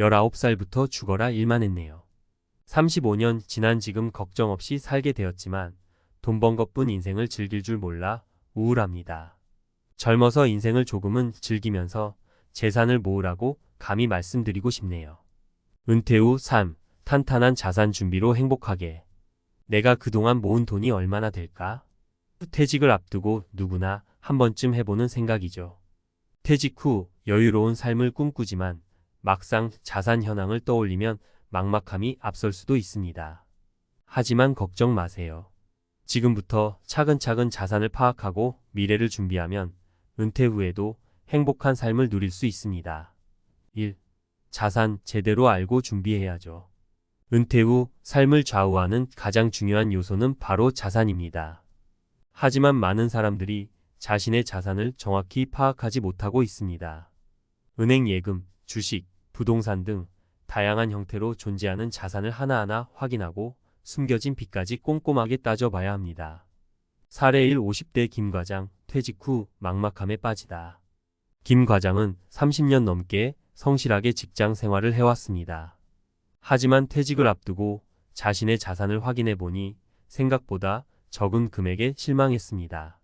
19살부터 죽어라 일만 했네요. 35년 지난 지금 걱정 없이 살게 되었지만 돈 번 것뿐 인생을 즐길 줄 몰라 우울합니다. 젊어서 인생을 조금은 즐기면서 재산을 모으라고 감히 말씀드리고 싶네요. 은퇴 후 삶, 탄탄한 자산 준비로 행복하게. 내가 그동안 모은 돈이 얼마나 될까? 퇴직을 앞두고 누구나 한 번쯤 해보는 생각이죠. 퇴직 후 여유로운 삶을 꿈꾸지만 막상 자산 현황을 떠올리면 막막함이 앞설 수도 있습니다. 하지만 걱정 마세요. 지금부터 차근차근 자산을 파악하고 미래를 준비하면 은퇴 후에도 행복한 삶을 누릴 수 있습니다. 1. 자산 제대로 알고 준비해야죠. 은퇴 후 삶을 좌우하는 가장 중요한 요소는 바로 자산입니다. 하지만 많은 사람들이 자신의 자산을 정확히 파악하지 못하고 있습니다. 은행 예금, 주식, 부동산 등 다양한 형태로 존재하는 자산을 하나하나 확인하고 숨겨진 빚까지 꼼꼼하게 따져봐야 합니다. 사례 1 50대 김 과장 퇴직 후 막막함에 빠지다. 김 과장은 30년 넘게 성실하게 직장 생활을 해왔습니다. 하지만 퇴직을 앞두고 자신의 자산을 확인해 보니 생각보다 적은 금액에 실망했습니다.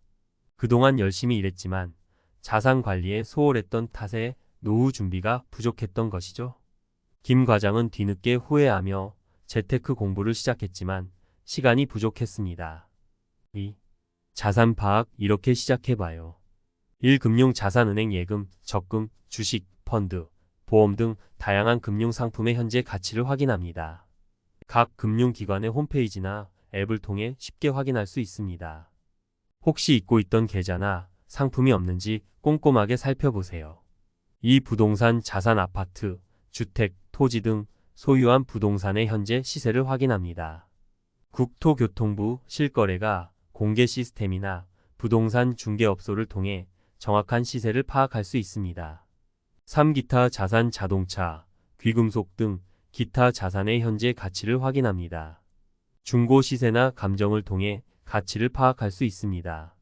그동안 열심히 일했지만 자산 관리에 소홀했던 탓에 노후 준비가 부족했던 것이죠. 김 과장은 뒤늦게 후회하며 재테크 공부를 시작했지만 시간이 부족했습니다. 2. 자산 파악 이렇게 시작해봐요. 1. 금융 자산은행 예금, 적금, 주식, 펀드, 보험 등 다양한 금융 상품의 현재 가치를 확인합니다. 각 금융기관의 홈페이지나 앱을 통해 쉽게 확인할 수 있습니다. 혹시 잊고 있던 계좌나 상품이 없는지 꼼꼼하게 살펴보세요. 이 부동산 자산 아파트, 주택, 토지 등 소유한 부동산의 현재 시세를 확인합니다. 국토교통부 실거래가 공개 시스템이나 부동산 중개업소를 통해 정확한 시세를 파악할 수 있습니다. 3. 기타 자산 자동차, 귀금속 등 기타 자산의 현재 가치를 확인합니다. 중고 시세나 감정을 통해 가치를 파악할 수 있습니다.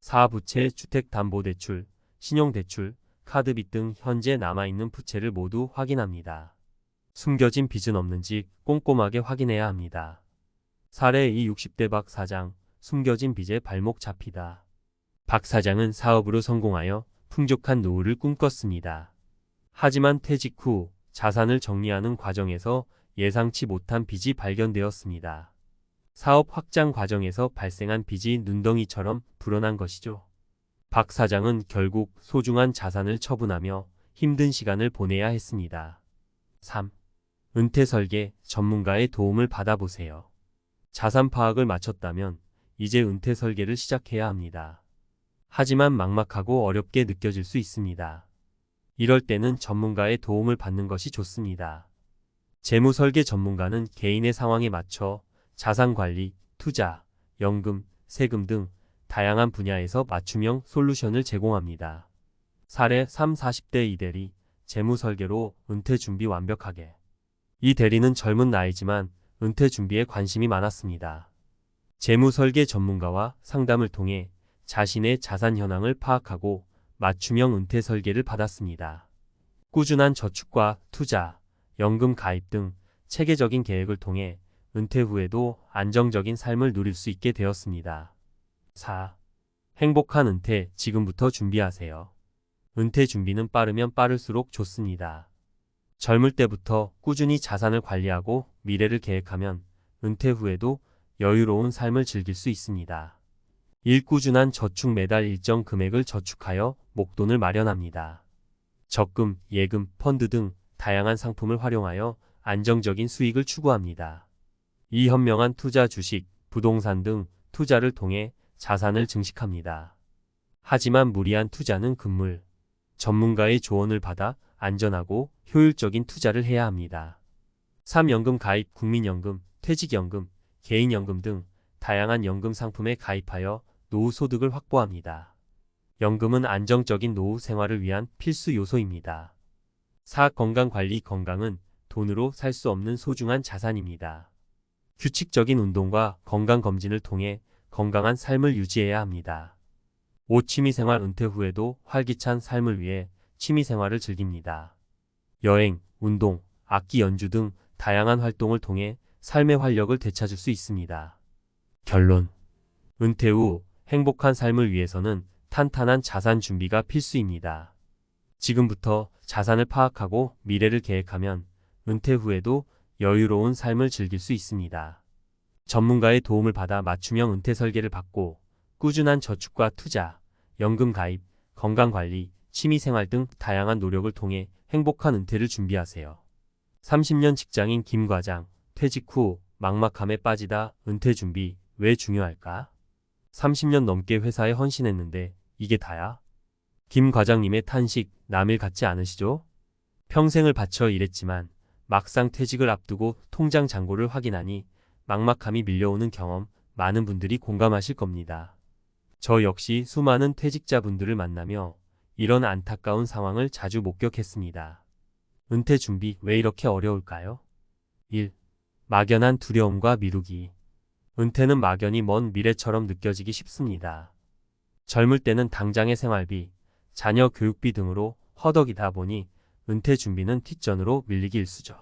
4. 부채, 주택담보대출, 신용대출, 카드빚 등 현재 남아있는 부채를 모두 확인합니다. 숨겨진 빚은 없는지 꼼꼼하게 확인해야 합니다. 사례 2 60대 박 사장, 숨겨진 빚에 발목 잡히다. 박 사장은 사업으로 성공하여 풍족한 노후를 꿈꿨습니다. 하지만 퇴직 후 자산을 정리하는 과정에서 예상치 못한 빚이 발견되었습니다. 사업 확장 과정에서 발생한 빚이 눈덩이처럼 불어난 것이죠. 박 사장은 결국 소중한 자산을 처분하며 힘든 시간을 보내야 했습니다. 3. 은퇴 설계 전문가의 도움을 받아보세요. 자산 파악을 마쳤다면 이제 은퇴 설계를 시작해야 합니다. 하지만 막막하고 어렵게 느껴질 수 있습니다. 이럴 때는 전문가의 도움을 받는 것이 좋습니다. 재무 설계 전문가는 개인의 상황에 맞춰 자산 관리, 투자, 연금, 세금 등 다양한 분야에서 맞춤형 솔루션을 제공합니다. 사례 3, 40대 이대리, 재무 설계로 은퇴 준비 완벽하게. 이 대리는 젊은 나이지만 은퇴 준비에 관심이 많았습니다. 재무 설계 전문가와 상담을 통해 자신의 자산 현황을 파악하고 맞춤형 은퇴 설계를 받았습니다. 꾸준한 저축과 투자, 연금 가입 등 체계적인 계획을 통해 은퇴 후에도 안정적인 삶을 누릴 수 있게 되었습니다. 4. 행복한 은퇴 지금부터 준비하세요. 은퇴 준비는 빠르면 빠를수록 좋습니다. 젊을 때부터 꾸준히 자산을 관리하고 미래를 계획하면 은퇴 후에도 여유로운 삶을 즐길 수 있습니다. 일꾸준한 저축 매달 일정 금액을 저축하여 목돈을 마련합니다. 적금, 예금, 펀드 등 다양한 상품을 활용하여 안정적인 수익을 추구합니다. 이 현명한 투자 주식, 부동산 등 투자를 통해 자산을 증식합니다. 하지만 무리한 투자는 금물. 전문가의 조언을 받아 안전하고 효율적인 투자를 해야 합니다. 3연금 가입, 국민연금, 퇴직연금, 개인연금 등 다양한 연금 상품에 가입하여 노후 소득을 확보합니다. 연금은 안정적인 노후 생활을 위한 필수 요소입니다. 4. 건강관리 건강은 돈으로 살 수 없는 소중한 자산입니다. 규칙적인 운동과 건강검진을 통해 건강한 삶을 유지해야 합니다. 5. 취미생활 은퇴 후에도 활기찬 삶을 위해 취미생활을 즐깁니다. 여행, 운동, 악기 연주 등 다양한 활동을 통해 삶의 활력을 되찾을 수 있습니다. 결론. 은퇴 후 행복한 삶을 위해서는 탄탄한 자산 준비가 필수입니다. 지금부터 자산을 파악하고 미래를 계획하면 은퇴 후에도 여유로운 삶을 즐길 수 있습니다. 전문가의 도움을 받아 맞춤형 은퇴 설계를 받고 꾸준한 저축과 투자, 연금 가입, 건강 관리, 취미 생활 등 다양한 노력을 통해 행복한 은퇴를 준비하세요. 30년 직장인 김 과장, 퇴직 후 막막함에 빠지다 은퇴 준비 왜 중요할까? 30년 넘게 회사에 헌신했는데 이게 다야? 김 과장님의 탄식 남일 같지 않으시죠? 평생을 바쳐 일했지만 막상 퇴직을 앞두고 통장 잔고를 확인하니 막막함이 밀려오는 경험 많은 분들이 공감하실 겁니다. 저 역시 수많은 퇴직자분들을 만나며 이런 안타까운 상황을 자주 목격했습니다. 은퇴 준비 왜 이렇게 어려울까요? 1. 막연한 두려움과 미루기. 은퇴는 막연히 먼 미래처럼 느껴지기 쉽습니다. 젊을 때는 당장의 생활비, 자녀 교육비 등으로 허덕이다 보니 은퇴 준비는 뒷전으로 밀리기 일쑤죠.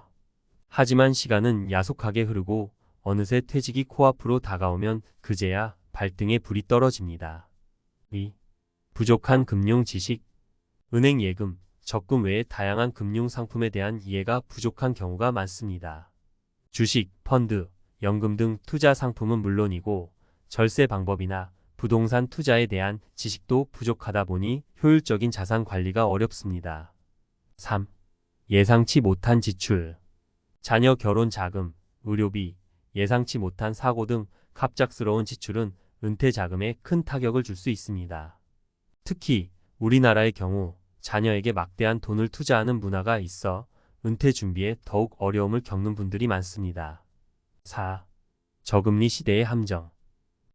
하지만 시간은 야속하게 흐르고 어느새 퇴직이 코앞으로 다가오면 그제야 발등에 불이 떨어집니다. 2. 부족한 금융 지식, 은행 예금, 적금 외에 다양한 금융 상품에 대한 이해가 부족한 경우가 많습니다. 주식, 펀드, 연금 등 투자 상품은 물론이고 절세 방법이나 부동산 투자에 대한 지식도 부족하다 보니 효율적인 자산 관리가 어렵습니다. 3. 예상치 못한 지출. 자녀 결혼 자금, 의료비, 예상치 못한 사고 등 갑작스러운 지출은 은퇴 자금에 큰 타격을 줄 수 있습니다. 특히 우리나라의 경우 자녀에게 막대한 돈을 투자하는 문화가 있어 은퇴 준비에 더욱 어려움을 겪는 분들이 많습니다. 4. 저금리 시대의 함정.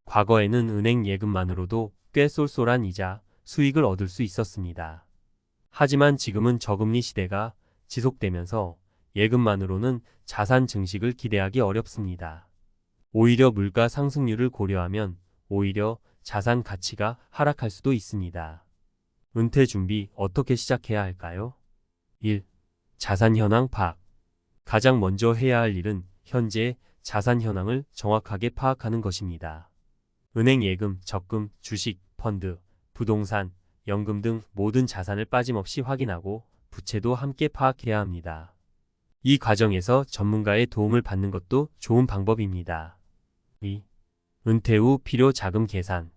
과거에는 은행 예금만으로도 꽤 쏠쏠한 이자, 수익을 얻을 수 있었습니다. 하지만 지금은 저금리 시대가 지속되면서 예금만으로는 자산 증식을 기대하기 어렵습니다. 오히려 물가 상승률을 고려하면 오히려 자산 가치가 하락할 수도 있습니다. 은퇴 준비 어떻게 시작해야 할까요? 1. 자산 현황 파악. 가장 먼저 해야 할 일은 현재 자산 현황을 정확하게 파악하는 것입니다. 은행 예금, 적금, 주식, 펀드, 부동산, 연금 등 모든 자산을 빠짐없이 확인하고 부채도 함께 파악해야 합니다. 이 과정에서 전문가의 도움을 받는 것도 좋은 방법입니다. 2. 은퇴 후 필요 자금 계산.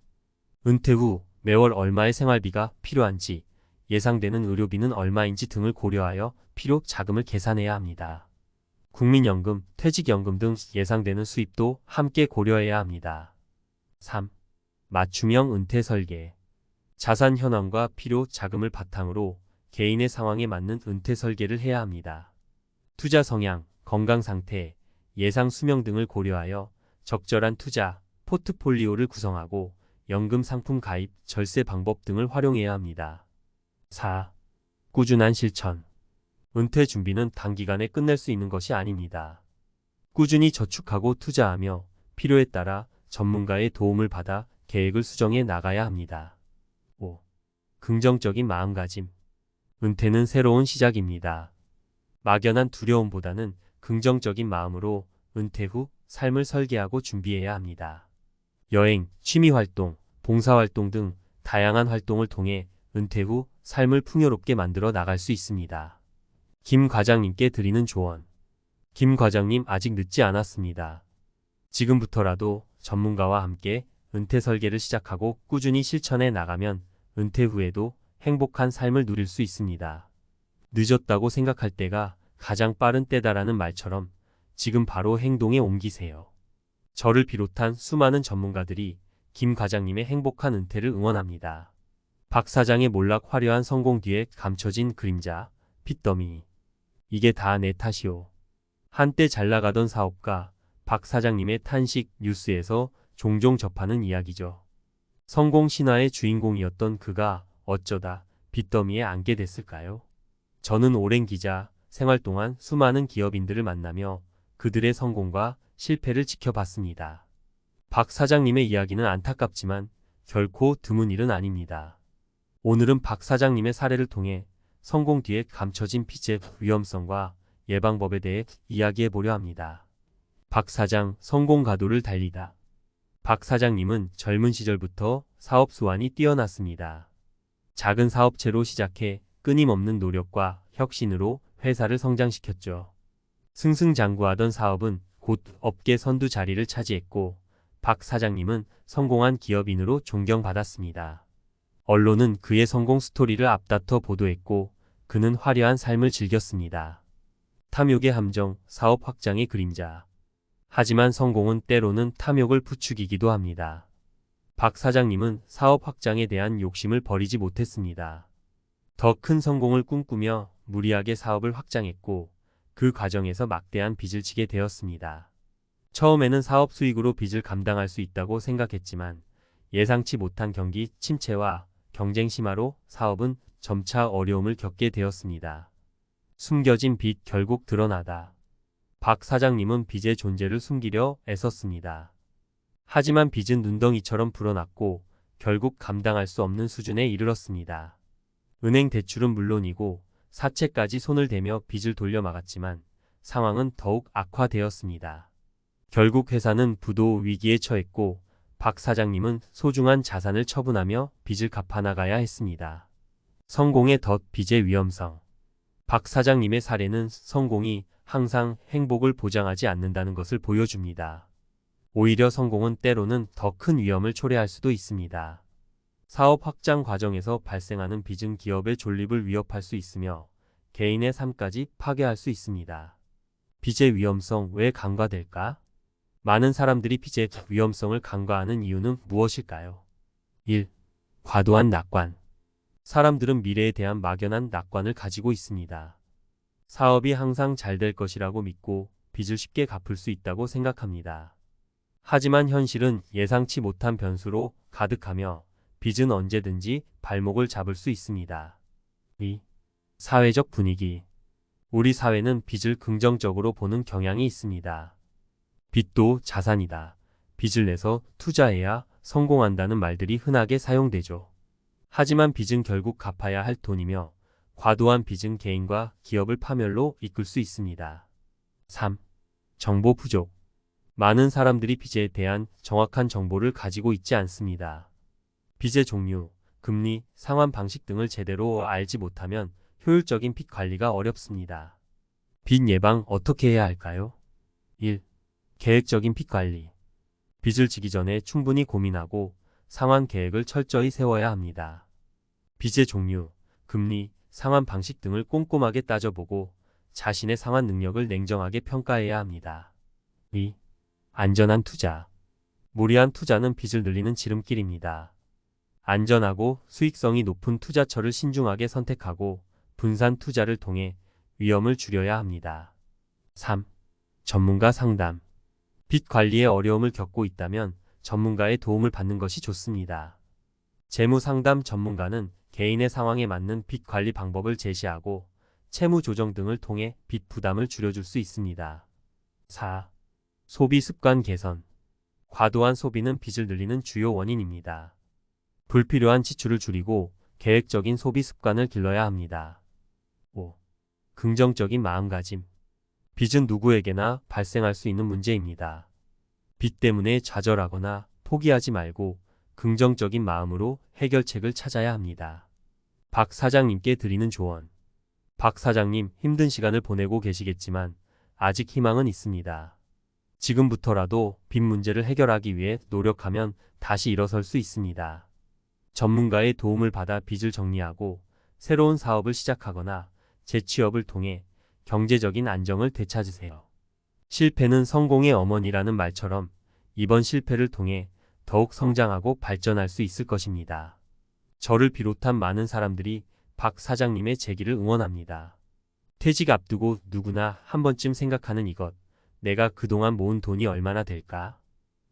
은퇴 후 매월 얼마의 생활비가 필요한지, 예상되는 의료비는 얼마인지 등을 고려하여 필요 자금을 계산해야 합니다. 국민연금, 퇴직연금 등 예상되는 수입도 함께 고려해야 합니다. 3. 맞춤형 은퇴 설계. 자산 현황과 필요 자금을 바탕으로 개인의 상황에 맞는 은퇴 설계를 해야 합니다. 투자 성향, 건강 상태, 예상 수명 등을 고려하여 적절한 투자, 포트폴리오를 구성하고 연금 상품 가입, 절세 방법 등을 활용해야 합니다. 4. 꾸준한 실천. 은퇴 준비는 단기간에 끝낼 수 있는 것이 아닙니다. 꾸준히 저축하고 투자하며 필요에 따라 전문가의 도움을 받아 계획을 수정해 나가야 합니다. 5. 긍정적인 마음가짐. 은퇴는 새로운 시작입니다. 막연한 두려움보다는 긍정적인 마음으로 은퇴 후 삶을 설계하고 준비해야 합니다. 여행, 취미활동, 봉사활동 등 다양한 활동을 통해 은퇴 후 삶을 풍요롭게 만들어 나갈 수 있습니다. 김 과장님께 드리는 조언. 김 과장님 아직 늦지 않았습니다. 지금부터라도 전문가와 함께 은퇴 설계를 시작하고 꾸준히 실천해 나가면 은퇴 후에도 행복한 삶을 누릴 수 있습니다. 늦었다고 생각할 때가 가장 빠른 때다라는 말처럼 지금 바로 행동에 옮기세요. 저를 비롯한 수많은 전문가들이 김 과장님의 행복한 은퇴를 응원합니다. 박 사장의 몰락 화려한 성공 뒤에 감춰진 그림자, 핏더미. 이게 다 내 탓이오. 한때 잘 나가던 사업가 박 사장님의 탄식 뉴스에서 종종 접하는 이야기죠. 성공 신화의 주인공이었던 그가 어쩌다 빚더미에 앉게 됐을까요? 저는 오랜 기자 생활 동안 수많은 기업인들을 만나며 그들의 성공과 실패를 지켜봤습니다. 박 사장님의 이야기는 안타깝지만 결코 드문 일은 아닙니다. 오늘은 박 사장님의 사례를 통해 성공 뒤에 감춰진 빚의 위험성과 예방법에 대해 이야기해 보려 합니다. 박 사장 성공 가도를 달리다. 박 사장님은 젊은 시절부터 사업 수완이 뛰어났습니다. 작은 사업체로 시작해 끊임없는 노력과 혁신으로 회사를 성장시켰죠. 승승장구하던 사업은 곧 업계 선두 자리를 차지했고 박 사장님은 성공한 기업인으로 존경받았습니다. 언론은 그의 성공 스토리를 앞다퉈 보도했고 그는 화려한 삶을 즐겼습니다. 탐욕의 함정, 사업 확장의 그림자. 하지만 성공은 때로는 탐욕을 부추기기도 합니다. 박 사장님은 사업 확장에 대한 욕심을 버리지 못했습니다. 더 큰 성공을 꿈꾸며 무리하게 사업을 확장했고 그 과정에서 막대한 빚을 지게 되었습니다. 처음에는 사업 수익으로 빚을 감당할 수 있다고 생각했지만 예상치 못한 경기 침체와 경쟁 심화로 사업은 점차 어려움을 겪게 되었습니다. 숨겨진 빚 결국 드러나다. 박 사장님은 빚의 존재를 숨기려 애썼습니다. 하지만 빚은 눈덩이처럼 불어났고 결국 감당할 수 없는 수준에 이르렀습니다. 은행 대출은 물론이고 사채까지 손을 대며 빚을 돌려 막았지만 상황은 더욱 악화되었습니다. 결국 회사는 부도 위기에 처했고 박 사장님은 소중한 자산을 처분하며 빚을 갚아나가야 했습니다. 성공의 덫 빚의 위험성 박 사장님의 사례는 성공이 항상 행복을 보장하지 않는다는 것을 보여줍니다. 오히려 성공은 때로는 더 큰 위험을 초래할 수도 있습니다. 사업 확장 과정에서 발생하는 빚은 기업의 존립을 위협할 수 있으며 개인의 삶까지 파괴할 수 있습니다. 빚의 위험성 왜 간과될까? 많은 사람들이 빚의 위험성을 간과하는 이유는 무엇일까요? 1. 과도한 낙관. 사람들은 미래에 대한 막연한 낙관을 가지고 있습니다. 사업이 항상 잘 될 것이라고 믿고 빚을 쉽게 갚을 수 있다고 생각합니다. 하지만 현실은 예상치 못한 변수로 가득하며 빚은 언제든지 발목을 잡을 수 있습니다. 2. 사회적 분위기. 우리 사회는 빚을 긍정적으로 보는 경향이 있습니다. 빚도 자산이다. 빚을 내서 투자해야 성공한다는 말들이 흔하게 사용되죠. 하지만 빚은 결국 갚아야 할 돈이며 과도한 빚은 개인과 기업을 파멸로 이끌 수 있습니다. 3. 정보 부족. 많은 사람들이 빚에 대한 정확한 정보를 가지고 있지 않습니다. 빚의 종류, 금리, 상환 방식 등을 제대로 알지 못하면 효율적인 빚 관리가 어렵습니다. 빚 예방 어떻게 해야 할까요? 1. 계획적인 빚 관리. 빚을 지기 전에 충분히 고민하고 상환 계획을 철저히 세워야 합니다. 빚의 종류, 금리, 상환 방식 등을 꼼꼼하게 따져보고 자신의 상환 능력을 냉정하게 평가해야 합니다. 2. 안전한 투자. 무리한 투자는 빚을 늘리는 지름길입니다. 안전하고 수익성이 높은 투자처를 신중하게 선택하고 분산 투자를 통해 위험을 줄여야 합니다. 3. 전문가 상담. 빚 관리에 어려움을 겪고 있다면 전문가의 도움을 받는 것이 좋습니다. 재무 상담 전문가는 개인의 상황에 맞는 빚 관리 방법을 제시하고 채무 조정 등을 통해 빚 부담을 줄여줄 수 있습니다. 4. 소비 습관 개선. 과도한 소비는 빚을 늘리는 주요 원인입니다. 불필요한 지출을 줄이고 계획적인 소비 습관을 길러야 합니다. 5. 긍정적인 마음가짐. 빚은 누구에게나 발생할 수 있는 문제입니다. 빚 때문에 좌절하거나 포기하지 말고 긍정적인 마음으로 해결책을 찾아야 합니다. 박 사장님께 드리는 조언. 박 사장님 힘든 시간을 보내고 계시겠지만 아직 희망은 있습니다. 지금부터라도 빚 문제를 해결하기 위해 노력하면 다시 일어설 수 있습니다. 전문가의 도움을 받아 빚을 정리하고 새로운 사업을 시작하거나 재취업을 통해 경제적인 안정을 되찾으세요. 실패는 성공의 어머니라는 말처럼 이번 실패를 통해 더욱 성장하고 발전할 수 있을 것입니다. 저를 비롯한 많은 사람들이 박 사장님의 재기를 응원합니다. 퇴직 앞두고 누구나 한 번쯤 생각하는 이것. 내가 그동안 모은 돈이 얼마나 될까?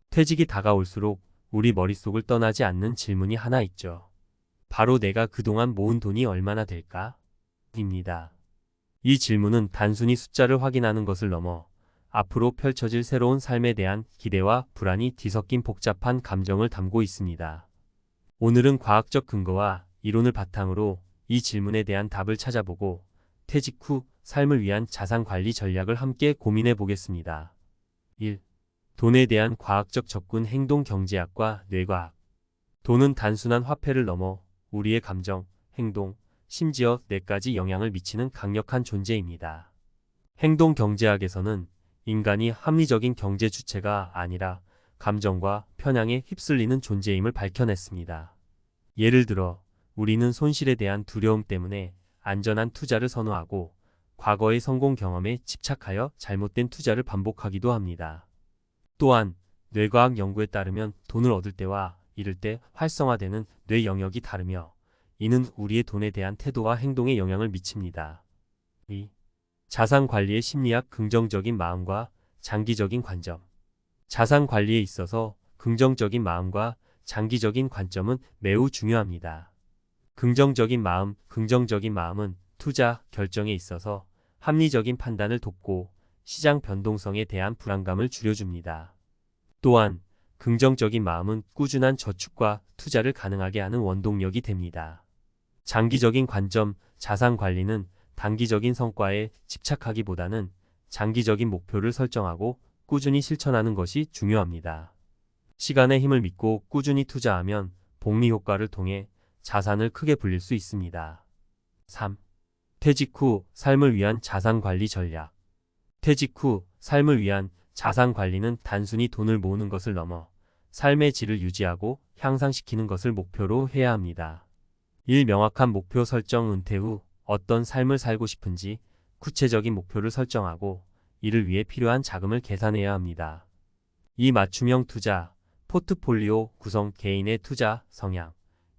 퇴직이 다가올수록 우리 머릿속을 떠나지 않는 질문이 하나 있죠. 바로 내가 그동안 모은 돈이 얼마나 될까? 입니다. 이 질문은 단순히 숫자를 확인하는 것을 넘어 앞으로 펼쳐질 새로운 삶에 대한 기대와 불안이 뒤섞인 복잡한 감정을 담고 있습니다. 오늘은 과학적 근거와 이론을 바탕으로 이 질문에 대한 답을 찾아보고 퇴직 후 삶을 위한 자산 관리 전략을 함께 고민해 보겠습니다. 1. 돈에 대한 과학적 접근 행동 경제학과 뇌과학. 돈은 단순한 화폐를 넘어 우리의 감정, 행동, 심지어 뇌까지 영향을 미치는 강력한 존재입니다. 행동 경제학에서는 인간이 합리적인 경제 주체가 아니라 감정과 편향에 휩쓸리는 존재임을 밝혀냈습니다. 예를 들어 우리는 손실에 대한 두려움 때문에 안전한 투자를 선호하고 과거의 성공 경험에 집착하여 잘못된 투자를 반복하기도 합니다. 또한 뇌과학 연구에 따르면 돈을 얻을 때와 잃을 때 활성화되는 뇌 영역이 다르며 이는 우리의 돈에 대한 태도와 행동에 영향을 미칩니다. 2. 자산 관리의 심리학 긍정적인 마음과 장기적인 관점. 자산 관리에 있어서 긍정적인 마음과 장기적인 관점은 매우 중요합니다. 긍정적인 마음, 긍정적인 마음은 투자 결정에 있어서 합리적인 판단을 돕고 시장 변동성에 대한 불안감을 줄여줍니다. 또한 긍정적인 마음은 꾸준한 저축과 투자를 가능하게 하는 원동력이 됩니다. 장기적인 관점, 자산 관리는 단기적인 성과에 집착하기보다는 장기적인 목표를 설정하고 꾸준히 실천하는 것이 중요합니다. 시간의 힘을 믿고 꾸준히 투자하면 복리 효과를 통해 자산을 크게 불릴 수 있습니다. 3. 퇴직 후 삶을 위한 자산 관리 전략. 퇴직 후 삶을 위한 자산 관리는 단순히 돈을 모으는 것을 넘어 삶의 질을 유지하고 향상시키는 것을 목표로 해야 합니다. 1. 명확한 목표 설정 은퇴 후 어떤 삶을 살고 싶은지 구체적인 목표를 설정하고 이를 위해 필요한 자금을 계산해야 합니다. 이 맞춤형 투자, 포트폴리오 구성 개인의 투자 성향,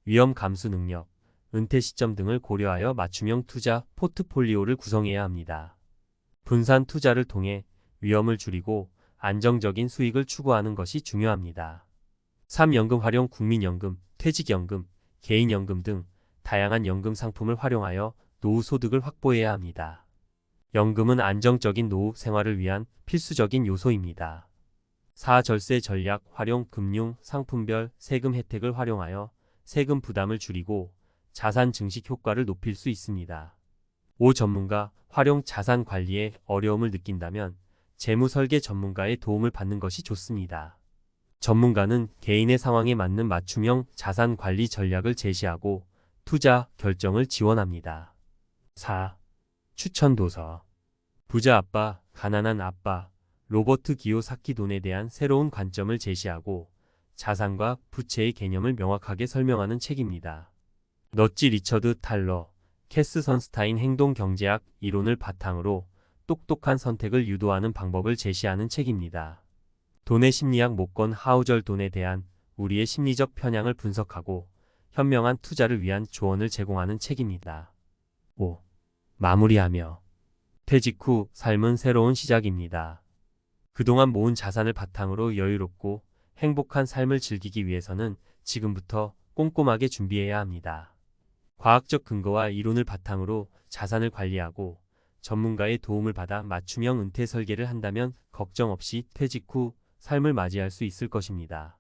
위험 감수 능력, 은퇴 시점 등을 고려하여 맞춤형 투자 포트폴리오를 구성해야 합니다. 분산 투자를 통해 위험을 줄이고 안정적인 수익을 추구하는 것이 중요합니다. 3연금 활용 국민연금, 퇴직연금, 개인연금 등 다양한 연금 상품을 활용하여 노후 소득을 확보해야 합니다. 연금은 안정적인 노후 생활을 위한 필수적인 요소입니다. 4. 절세 전략 활용 금융 상품별 세금 혜택을 활용하여 세금 부담을 줄이고 자산 증식 효과를 높일 수 있습니다. 5. 전문가 활용 자산 관리에 어려움을 느낀다면 재무 설계 전문가의 도움을 받는 것이 좋습니다. 전문가는 개인의 상황에 맞는 맞춤형 자산 관리 전략을 제시하고 투자 결정을 지원합니다. 4. 추천 도서 부자 아빠, 가난한 아빠, 로버트 기요사키 돈에 대한 새로운 관점을 제시하고 자산과 부채의 개념을 명확하게 설명하는 책입니다. 너찌 리처드 탈러, 캐스 선스타인 행동 경제학 이론을 바탕으로 똑똑한 선택을 유도하는 방법을 제시하는 책입니다. 돈의 심리학 목건 하우절 돈에 대한 우리의 심리적 편향을 분석하고 현명한 투자를 위한 조언을 제공하는 책입니다. 5. 마무리하며 퇴직 후 삶은 새로운 시작입니다. 그동안 모은 자산을 바탕으로 여유롭고 행복한 삶을 즐기기 위해서는 지금부터 꼼꼼하게 준비해야 합니다. 과학적 근거와 이론을 바탕으로 자산을 관리하고 전문가의 도움을 받아 맞춤형 은퇴 설계를 한다면 걱정 없이 퇴직 후 삶을 맞이할 수 있을 것입니다.